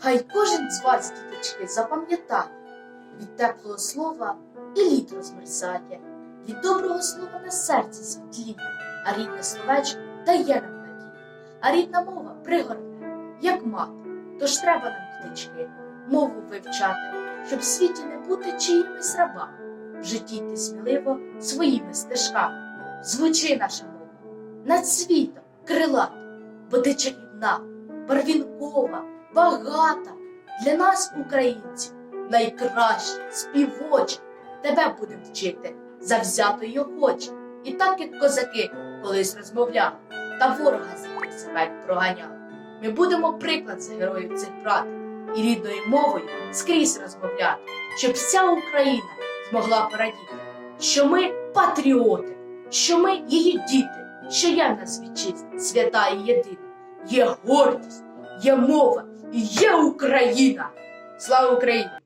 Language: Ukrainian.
Хай кожен з вас, діточки, запам'ятає. Від теплого слова і лід розмерзає, від доброго слова на серці світліє, а рідне словечко дає нам надію, а рідна мова пригорне, як мати. Тож треба нам, діточки, мову вивчати, щоб в світі не бути чиїмись рабами, в житті йти сміливо своїми стежками. Звучи наша мова. Над світом крилата, бо ти чарівна, барвінкова, багата. Для нас, українців, найкраща, співоча. Тебе будем вчити, завзято й охоче. І так, як козаки колись розмовляли, та ворога з себе проганяли. Ми будемо приклад з героїв цих брати і рідною мовою скрізь розмовляти, щоб вся Україна змогла порадіти, що ми патріоти, що ми її діти, що є в нас вітчизна, свята і єдина, є гордість, є мова є Україна. Слава Україні!